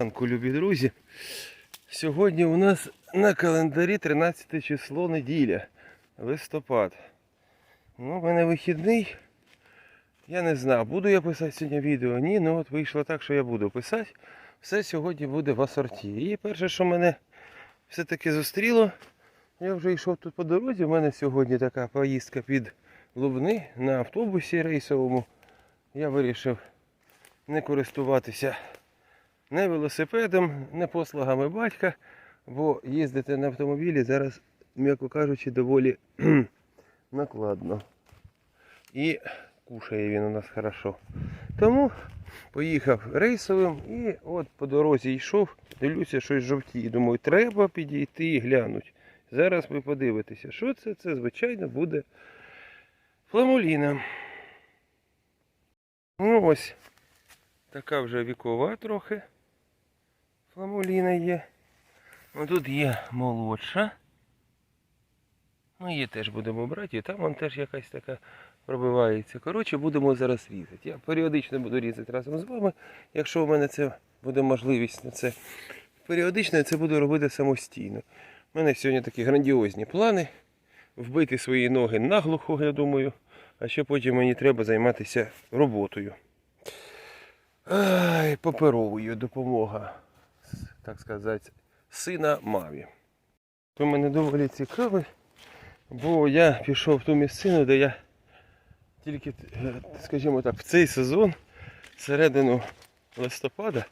Ранку, любі друзі. Сьогодні у нас на календарі 13 число неділя, листопад. Ну, в мене вихідний. Я не знаю, буду я писати сьогодні відео. Ні, ну от вийшло так, що я буду писати. Все сьогодні буде в асорті. І перше, що мене все-таки зустріло, я вже йшов тут по дорозі. У мене сьогодні така поїздка під Лубни на автобусі рейсовому. Я вирішив не користуватися не велосипедом, не послугами батька, бо їздити на автомобілі зараз, м'яко кажучи, доволі накладно. І кушає він у нас хорошо. Тому поїхав рейсовим і от по дорозі йшов, дивлюся, щось жовтіє. Думаю, треба підійти і глянути. Зараз ви подивитеся, що це? Це, звичайно, буде фламуліна. Ну ось, така вже вікова трохи. Фламуліна є. Ну тут є молодша. Ну, її теж будемо брати, і там вон теж якась така пробивається. Коротше, будемо зараз різати. Я періодично буду різати разом з вами, якщо у мене це буде можливість на це. Періодично я це буду робити самостійно. У мене сьогодні такі грандіозні плани. Вбити свої ноги наглухо, я думаю. А ще потім мені треба займатися роботою. Ай, паперовою допомога, так сказати, сина мамі. То мене доволі цікавий, бо я пішов в ту місцину, де я тільки, е, скажімо так, в цей сезон, середину листопада,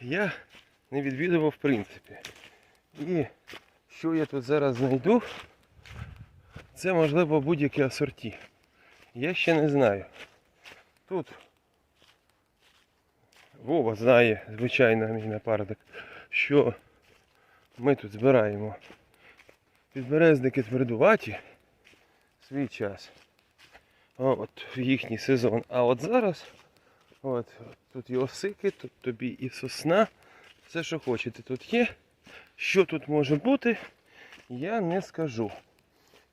я не відвідував в принципі. І що я тут зараз знайду, це можливо будь-яке асорті. Я ще не знаю. Тут Вова знає, звичайно, мій напарник, що ми тут збираємо підберезники твердуваті свій час. От в їхній сезон. А от зараз от, тут і осики, тут тобі і сосна. Все, що хочете, тут є. Що тут може бути, я не скажу.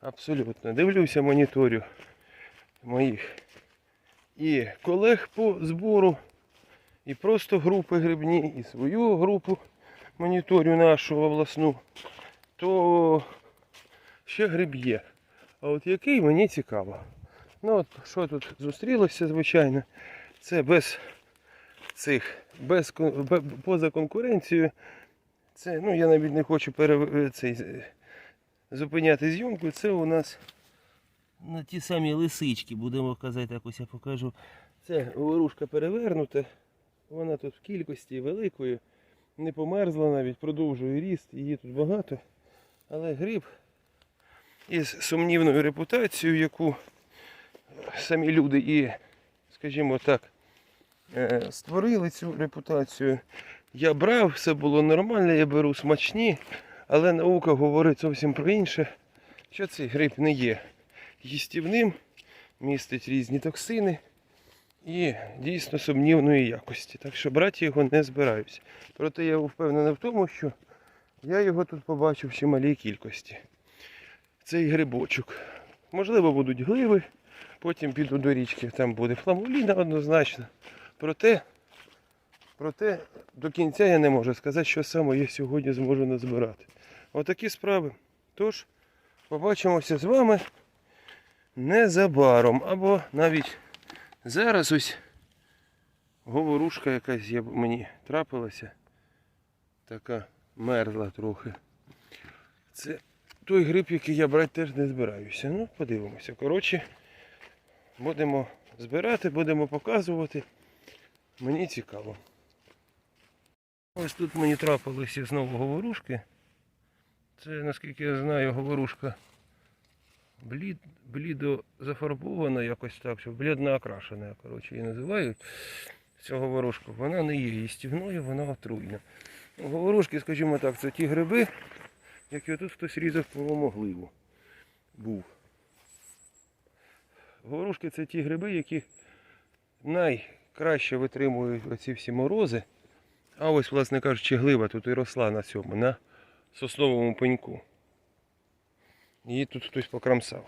Абсолютно. Дивлюся, моніторю моїх і колег по збору, і просто групи грибні, і свою групу моніторю нашу обласну, то ще гриб є. А от який мені цікаво. Ну от що тут зустрілося, звичайно, це без цих, без, поза конкуренцією. Це, ну я навіть не хочу пере, цей, зупиняти зйомку. Це у нас на ті самі лисички, будемо казати, якось я покажу. Це говорушка перевернута. Вона тут в кількості великої, не померзла навіть, продовжує ріст, її тут багато. Але гриб із сумнівною репутацією, яку самі люди і, скажімо так, е, створили цю репутацію. Я брав, все було нормально, я беру смачні, але наука говорить зовсім про інше, що цей гриб не є їстівним, містить різні токсини і дійсно сумнівної якості. Так що брати його не збираюся. Проте я впевнений в тому, що я його тут побачив в чималій кількості. Цей грибочок. Можливо, будуть гливи, потім піду до річки, там буде фламуліна однозначно. Проте, проте до кінця я не можу сказати, що саме я сьогодні зможу назбирати. Отакі справи. Тож, побачимося з вами незабаром. Або навіть зараз ось говорушка якась мені трапилася. Така мерзла трохи. Це той гриб, який я брати теж не збираюся. Ну, подивимося. Коротше, будемо збирати, будемо показувати. Мені цікаво. Ось тут мені трапилися знову говорушки. Це, наскільки я знаю, говорушка блід, блідо зафарбована якось так, що блідно окрашена, коротше, її називають. Цю говорушку. Вона не є їстівною, вона отруйна. Говорушки, скажімо так, це ті гриби, які отут хтось різав поломогливу. Був. Говорушки це ті гриби, які найкраще витримують оці всі морози. А ось, власне кажучи, глива тут і росла на цьому, на сосновому пеньку. Її тут хтось покромсав.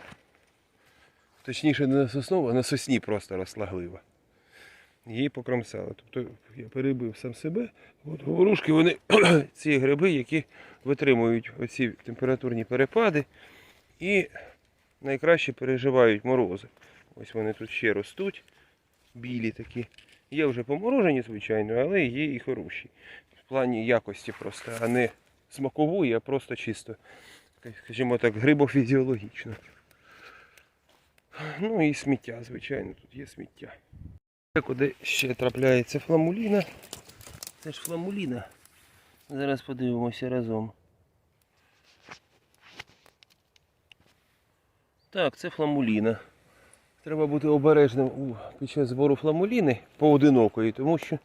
Точніше, не на соснову, а на сосні просто росла глива. її покромсали. Тобто я перебив сам себе. От говорушки вони ці гриби, які витримують оці температурні перепади і найкраще переживають морози. Ось вони тут ще ростуть, білі такі. Є вже поморожені, звичайно, але є і хороші. В плані якості просто, а не смакової, а просто чисто, скажімо так, грибофізіологічно. Ну і сміття, звичайно, тут є сміття. Куди ще трапляється фламуліна. Це ж фламуліна. Зараз подивимося разом. Так, це фламуліна. Треба бути обережним під час збору фламуліни поодинокої, тому що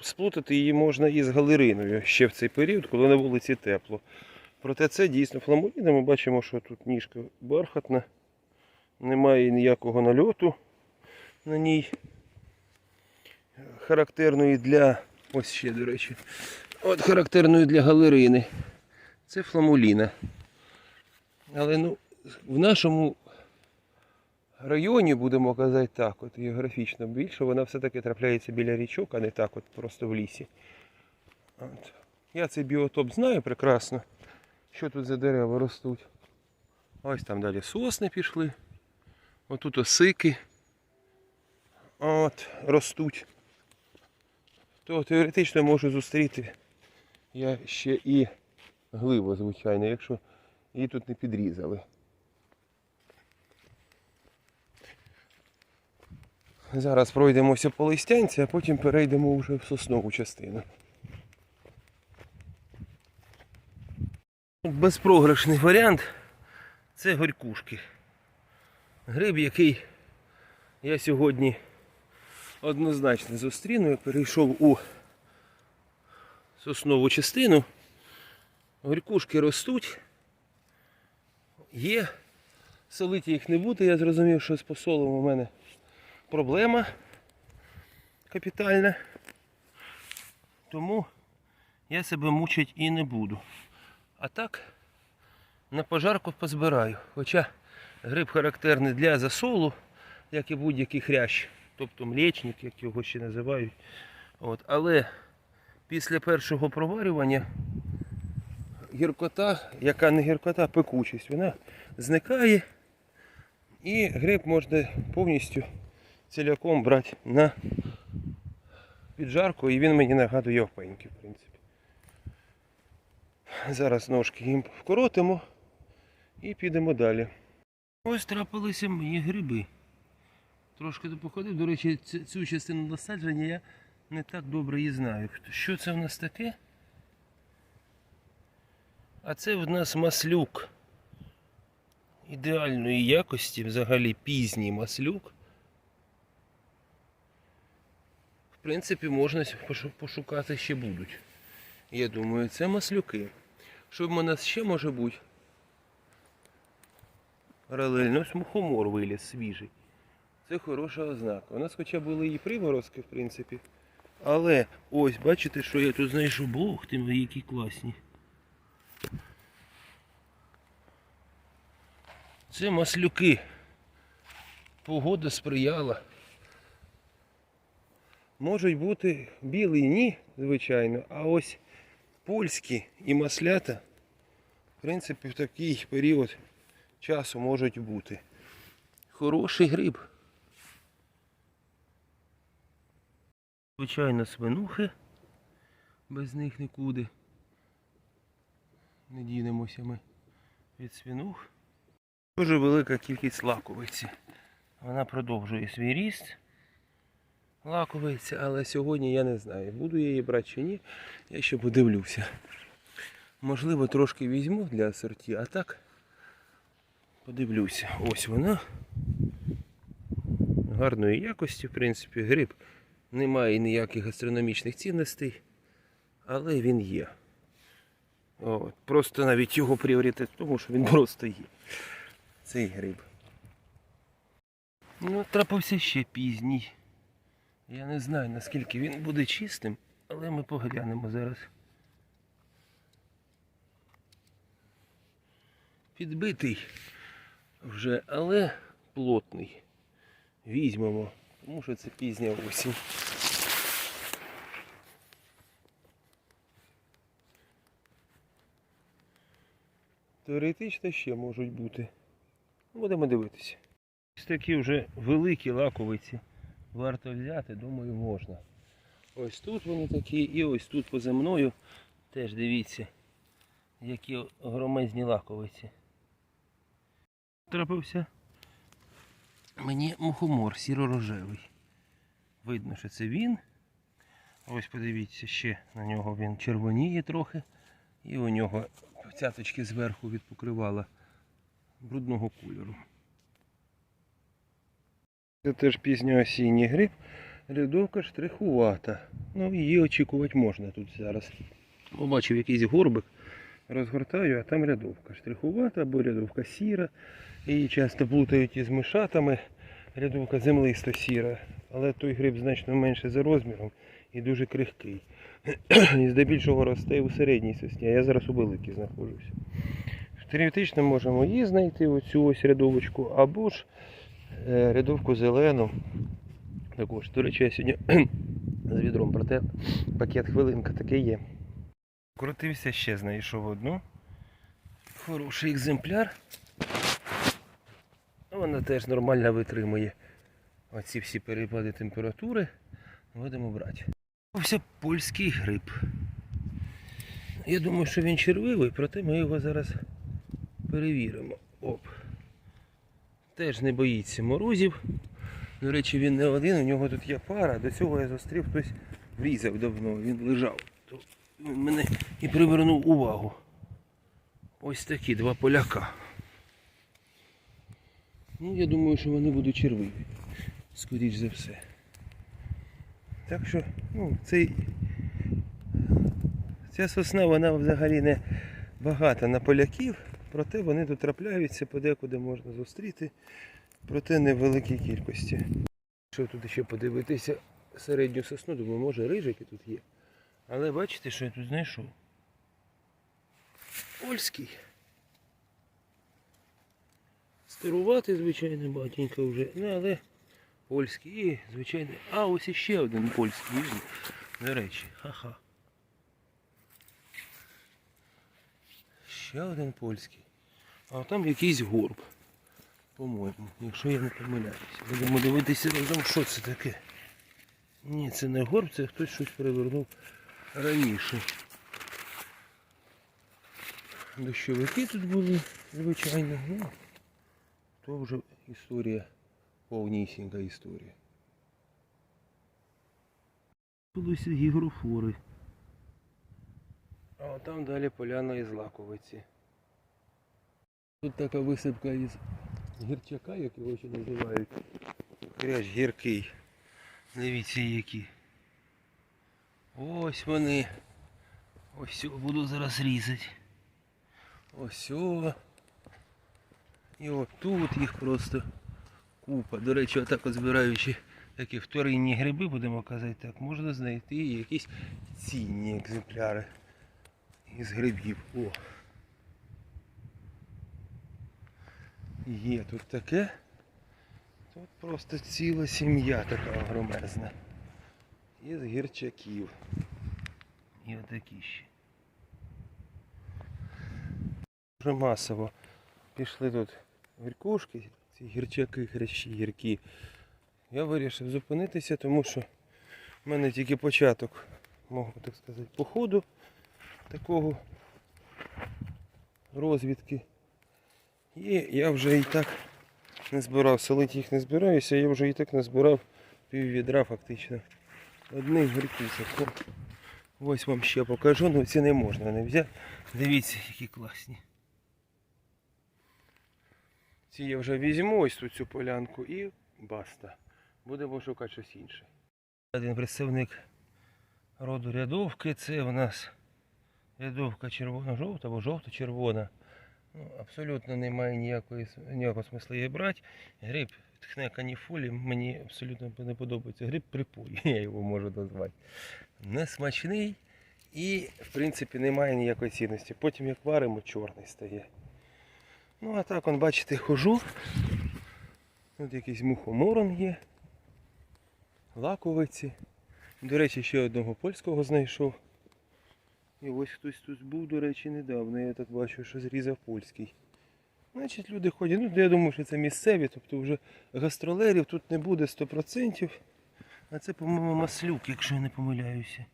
сплутати її можна із галериною ще в цей період, коли на вулиці тепло. Проте це дійсно фламуліна. Ми бачимо, що тут ніжка бархатна, немає ніякого нальоту на ній. Характерної для. Ось ще, до речі. От характерної для галерини. Це фламуліна. Але ну, в нашому районі, будемо казати так, от географічно більше, вона все-таки трапляється біля річок, а не так от просто в лісі. От. Я цей біотоп знаю прекрасно, що тут за дерева ростуть. Ось там далі сосни пішли. Отут осики от, ростуть. То теоретично можу зустріти я ще і гливу, звичайно, якщо її тут не підрізали. Зараз пройдемося по листянці, а потім перейдемо вже в соснову частину. Безпрограшний варіант це горькушки. Гриб, який я сьогодні однозначно зустріну. Я перейшов у соснову частину. Горькушки ростуть. Є. Солити їх не буде. Я зрозумів, що з посолом у мене проблема капітальна. Тому я себе мучить і не буду. А так на пожарку позбираю. Хоча гриб характерний для засолу, як і будь-який хрящ, тобто млечник, як його ще називають. От. Але після першого проварювання гіркота, яка не гіркота, а пекучість, вона зникає і гриб можна повністю ціляком брати на піджарку і він мені нагадує опеньки, в принципі. Зараз ножки їм вкоротимо і підемо далі. Ось трапилися мої гриби. Трошки походив. До речі, цю, частину насадження я не так добре її знаю. Що це в нас таке? А це в нас маслюк. Ідеальної якості, взагалі пізній маслюк. В принципі, можна пошукати ще будуть. Я думаю, це маслюки. Що в мене ще може бути? Паралельно ось мухомор виліз свіжий. Це хороша ознака. У нас хоча були і приморозки, в принципі. Але ось, бачите, що я тут знайшов Бог, ти мої які класні. Це маслюки. Погода сприяла. Можуть бути білий ні, звичайно, а ось польські і маслята, в принципі, в такий період часу можуть бути. Хороший гриб. Звичайно, свинухи. Без них нікуди. Не дінемося ми від свинух. Дуже велика кількість лаковиці. Вона продовжує свій ріст. Лаковиця, але сьогодні я не знаю, буду я її брати чи ні. Я ще подивлюся. Можливо, трошки візьму для асорті, а так подивлюся. Ось вона. Гарної якості, в принципі, гриб. Немає ніяких гастрономічних цінностей, але він є. От. Просто навіть його пріоритет тому, що він просто є. Цей гриб. Ну, трапився ще пізній. Я не знаю наскільки він буде чистим, але ми поглянемо зараз. Підбитий вже, але плотний. Візьмемо, тому що це пізня осінь. Теоретично ще можуть бути. Будемо дивитися. Ось такі вже великі лаковиці. Варто взяти, думаю, можна. Ось тут вони такі, і ось тут поза мною теж дивіться, які громезні лаковиці. Трапився мені мухомор сіро-рожевий. Видно, що це він. Ось подивіться, ще на нього він червоніє трохи. І у нього цяточки зверху від покривала брудного кольору. Це теж пізньоосінній гриб. Рядовка штрихувата. Ну, її очікувати можна тут зараз. Побачив якийсь горбик, розгортаю, а там рядовка. Штрихувата або рядовка сіра. Її часто плутають із мишатами. Рядовка землисто сіра. Але той гриб значно менше за розміром і дуже крихкий. І здебільшого росте у середній сосні, а я зараз у великій знаходжуся. Теоретично можемо її знайти, оцю ось рядовочку, або ж рядовку зелену. Також, до речі, я сьогодні з відром, проте пакет хвилинка таке є. Крутився ще, знайшов одну. Хороший екземпляр. Ну, Вона теж нормально витримує оці всі перепади температури. Будемо брати. Ось польський гриб. Я думаю, що він червивий, проте ми його зараз перевіримо. Оп. Теж не боїться морозів. До речі, він не один, у нього тут є пара. До цього я зустрів, хтось врізав давно, він лежав. То він мене і привернув увагу. Ось такі два поляка. Ну, я думаю, що вони будуть червиві. Скоріш за все. Так що, ну, цей, ця сосна, вона взагалі не багата на поляків, проте вони тут трапляються, подекуди можна зустріти, проте не в великій кількості. Що тут ще подивитися середню сосну, думаю, може рижики тут є. Але бачите, що я тут знайшов? Польський. Старувати, звичайно, батенька вже, ну але польський і, звичайно. А, ось іще один польський, до речі, ха-ха. Ще один польський. А там якийсь горб. По-моєму, якщо я не помиляюся. Будемо дивитися разом, що це таке. Ні, це не горб, це хтось щось перевернув раніше. Дощовики тут були, звичайно. Ну, то вже історія, повнісінька історія. Булися гігрофори. А там далі поляна із лаковиці. Тут така висипка із гірчака, як його ще називають. Кряж гіркий. Дивіться які. Ось вони. Ось буду зараз різати. Ось о. І отут їх просто купа. До речі, отак от збираючи такі вторинні гриби, будемо казати так, можна знайти і якісь цінні екземпляри із грибів. О. Є тут таке. Тут просто ціла сім'я така огромезна. Із гірчаків. І отакі ще. Дуже масово пішли тут гіркушки, ці гірчаки, хрящі гіркі. Я вирішив зупинитися, тому що в мене тільки початок, можу так сказати, походу такого розвідки. І я вже і так не збирав, солити їх не збираюся, я вже і так не збирав пів відра фактично. Одних грикусок. О, Ось вам ще покажу, ну ці не можна не взяти. Дивіться, які класні. Ці я вже візьму ось тут цю полянку і баста. Будемо шукати щось інше. Один представник роду рядовки, це у нас рядовка червоно-жовта або жовто-червона. Ну, абсолютно немає ніякої, ніякого смисла її брати. Гриб тхне каніфолі, мені абсолютно не подобається. Гриб припой, я його можу назвати. Не смачний і, в принципі, немає ніякої цінності. Потім як варимо, чорний стає. Ну а так, он, бачите, хожу. Тут якийсь мухоморон є. Лаковиці. До речі, ще одного польського знайшов. І ось хтось тут був, до речі, недавно. Я так бачу, що зрізав польський. Значить, люди ходять. Ну, я думаю, що це місцеві, тобто вже гастролерів тут не буде 100%. А це, по-моєму, маслюк, якщо я не помиляюся.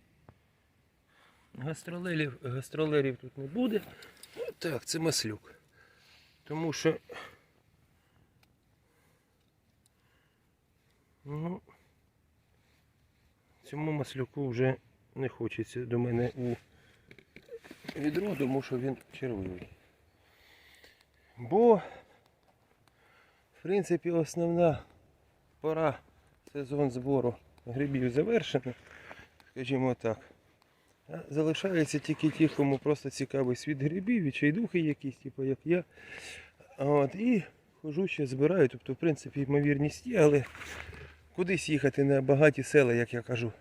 Гастролерів, гастролерів тут не буде. Ну, так, це маслюк. Тому що. Ну, цьому маслюку вже не хочеться до мене у відро, тому що він червивий. Бо, в принципі, основна пора сезон збору грибів завершена, скажімо так. А Залишається тільки ті, кому просто цікавий світ грибів, відчайдухи якісь, типу як я. От, і хожу ще збираю. Тобто, в принципі, ймовірність є, але кудись їхати на багаті села, як я кажу,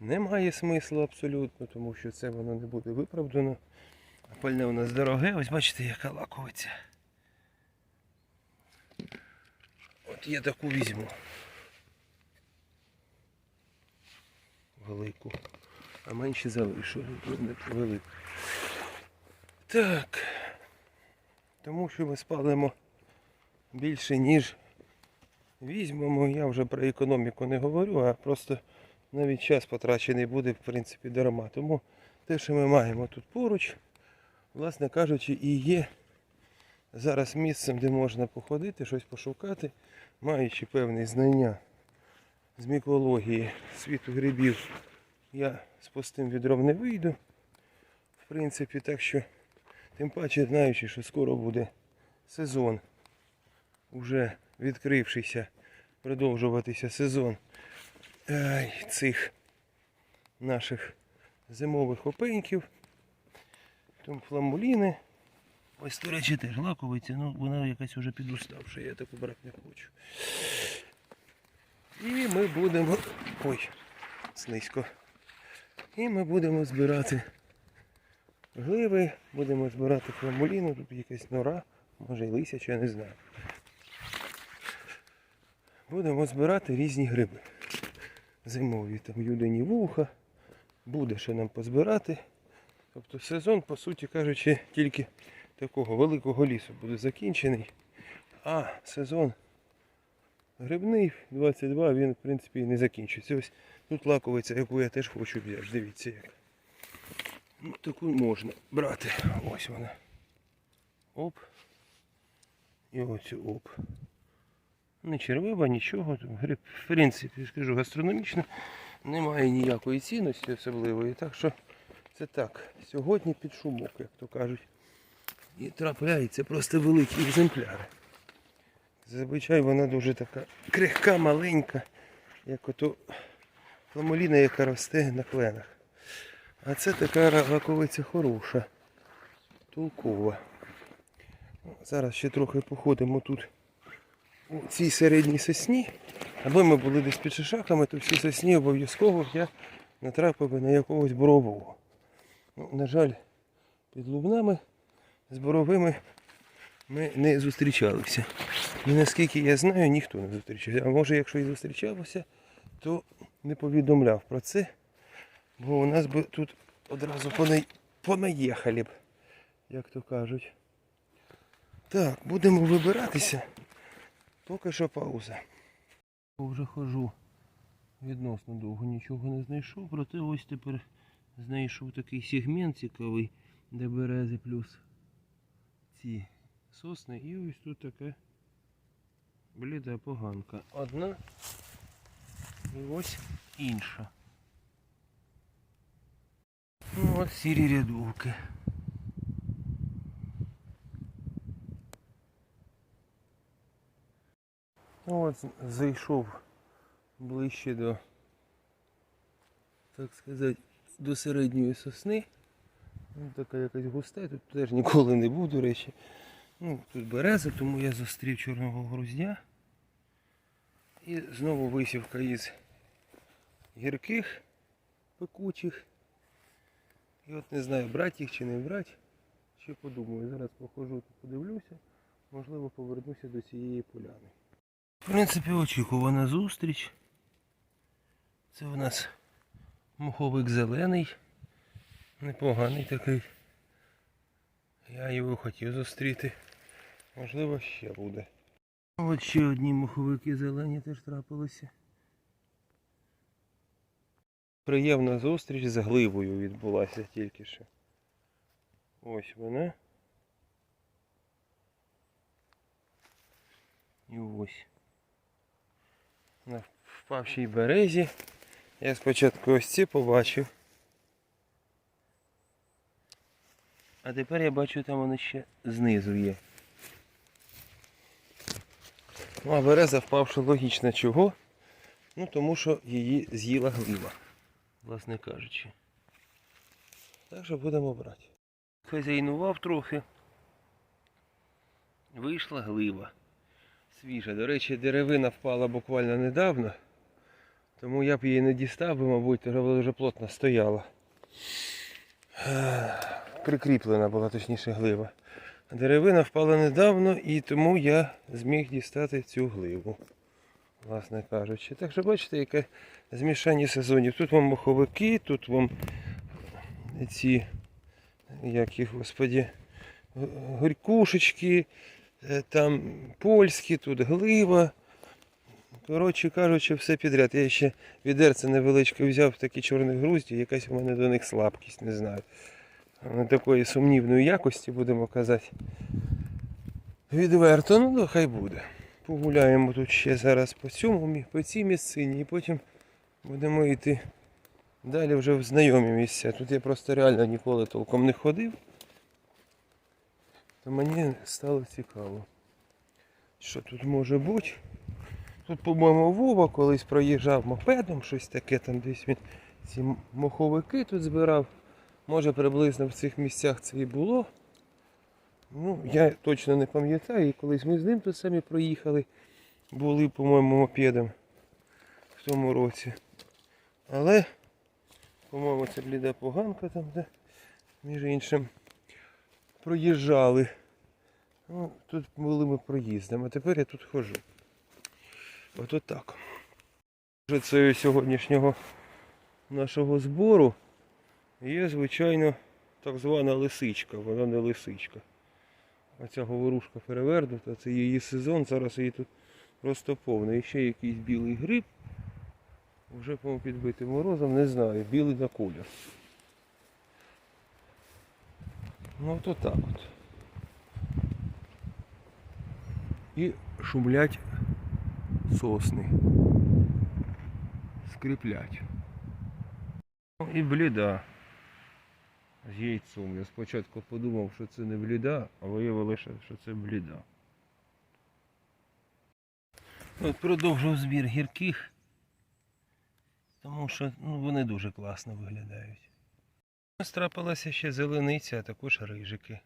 немає смислу абсолютно, тому що це воно не буде виправдано. Пальне у нас дороге, ось бачите, яка лаковиця. От я таку візьму. Велику. А менші залишу. Велику. Так. Тому що ми спалимо більше, ніж візьмемо. Я вже про економіку не говорю, а просто навіть час потрачений буде, в принципі, дарма. Тому те, що ми маємо тут поруч, власне кажучи, і є зараз місцем, де можна походити, щось пошукати, маючи певні знання з мікології світу грибів, я з пустим відром не вийду. В принципі, так що, тим паче, знаючи, що скоро буде сезон, уже відкрившийся, продовжуватися сезон цих наших зимових опеньків, там фламуліни. Ось, до речі, теж лаковиця, ну вона якась вже підуставша, я таку брати не хочу. І ми будемо. Ой, слизько. І ми будемо збирати гливи, будемо збирати фламуліну, тут якась нора, може і лисяча, я не знаю. Будемо збирати різні гриби. Зимові там юдині вуха, буде що нам позбирати. Тобто сезон, по суті кажучи, тільки такого великого лісу буде закінчений. А сезон грибний 22 він в принципі не закінчиться. Ось тут лаковиця, яку я теж хочу взяти. Дивіться як. Ну, таку можна брати. Ось вона. Оп. І оцю оп. Не червива, нічого. Гриб, в принципі, скажу, гастрономічно немає ніякої цінності особливої. Так що це так. Сьогодні під шумок, як то кажуть. І трапляються просто великі екземпляри. Зазвичай вона дуже така крихка, маленька, як ото фламоліна, яка росте на кленах. А це така раковиця хороша, толкова. Зараз ще трохи походимо тут у цій середній сосні. Аби ми були десь під шишаками, то в цій сосні обов'язково я натрапив би на якогось борового. Ну, на жаль, під лубнами з боровими ми не зустрічалися. І наскільки я знаю, ніхто не зустрічався. А може, якщо і зустрічався, то не повідомляв про це. Бо у нас би тут одразу пона... понаїхали б, як то кажуть. Так, будемо вибиратися. Поки що пауза. Вже хожу відносно довго нічого не знайшов, проте ось тепер знайшов такий сегмент цікавий, де берези плюс ці сосни. І ось тут така бліда поганка. Одна і ось інша. Ну от сірі рядовки. Ну от зайшов ближче до, так сказати, до середньої сосни. Ну, така якась густа, тут теж ніколи не був, до речі. Ну, тут береза, тому я зустрів чорного груздя. І знову висівка із гірких пекучих. І от не знаю, брати їх чи не брати. Ще подумаю. Зараз похожу подивлюся. Можливо повернуся до цієї поляни. В принципі, очікувана зустріч. Це у нас муховик зелений. Непоганий такий. Я його хотів зустріти. Можливо, ще буде. От ще одні моховики зелені теж трапилися. Приємна зустріч з гливою відбулася тільки що. Ось вона. І ось. На впавшій березі. Я спочатку ось ці побачив. А тепер я бачу, там вони ще знизу є. Ну, а береза впавши логічно чого? Ну тому що її з'їла глива, власне кажучи. Так що будемо брати. Хазяйнував трохи. Вийшла глива. Свіжа. До речі, деревина впала буквально недавно. Тому я б її не дістав, би, мабуть, вона вже плотно стояла. Прикріплена була, точніше, глива. Деревина впала недавно і тому я зміг дістати цю гливу, власне кажучи. Так що бачите, яке змішання сезонів. Тут вам моховики, тут вам ці, як їх, господі, горькушечки, е, там польські, тут глива. Коротше кажучи, все підряд. Я ще відерце невеличке взяв такі чорні грузді, якась у мене до них слабкість, не знаю. Не такої сумнівної якості, будемо казати. Відверто, ну хай буде. Погуляємо тут ще зараз по цьому, по цій місцині і потім будемо йти далі вже в знайомі місця. Тут я просто реально ніколи толком не ходив. То мені стало цікаво. Що тут може бути? Тут, по-моєму, Вова колись проїжджав мопедом, щось таке, там десь він ці моховики тут збирав. Може приблизно в цих місцях це і було. Ну, я точно не пам'ятаю. І колись ми з ним тут самі проїхали. Були, по-моєму, мопедом в тому році. Але, по-моєму, це бліда поганка там, де, між іншим, проїжджали. Ну, тут були ми проїздом, а тепер я тут ходжу. Ото так. Це сьогоднішнього нашого збору є, звичайно, так звана лисичка, вона не лисичка. Оця говорушка перевернута, це її сезон, зараз її тут просто повно. І ще якийсь білий гриб. Вже по підбитим морозом, не знаю, білий на колір. Ну то так от. І шумлять сосни. Скріплять. Ну, І бліда. З яйцом. Я спочатку подумав, що це не бліда, а виявилося, що це бліда. От продовжив збір гірких, тому що ну, вони дуже класно виглядають. Ось трапилася ще зелениця, а також рижики.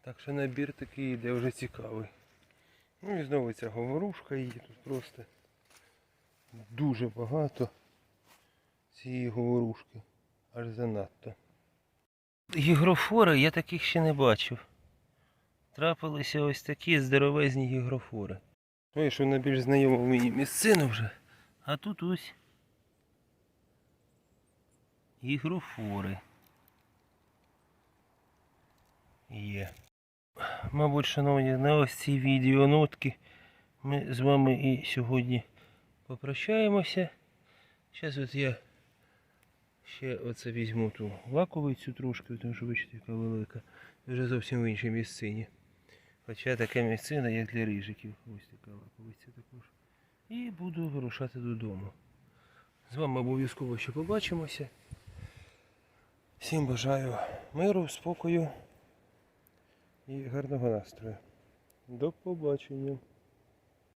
Так що набір такий йде вже цікавий. Ну і знову ця говорушка її тут просто дуже багато цієї говорушки. Аж занадто. Гігрофори я таких ще не бачив. Трапилися ось такі здоровезні гігрофори. Вийшов на більш знайому мені місцину вже. А тут ось гігрофори. Є. Мабуть, шановні, на ось цій відеонотки ми з вами і сьогодні попрощаємося. Зараз от я ще оце візьму ту лаковицю трошки, тому що бачите, яка велика. Вже зовсім в іншій місцині. Хоча така місцина, як для рижиків. Ось така лаковиця також. І буду вирушати додому. З вами обов'язково ще побачимося. Всім бажаю миру, спокою і гарного настрою. До побачення.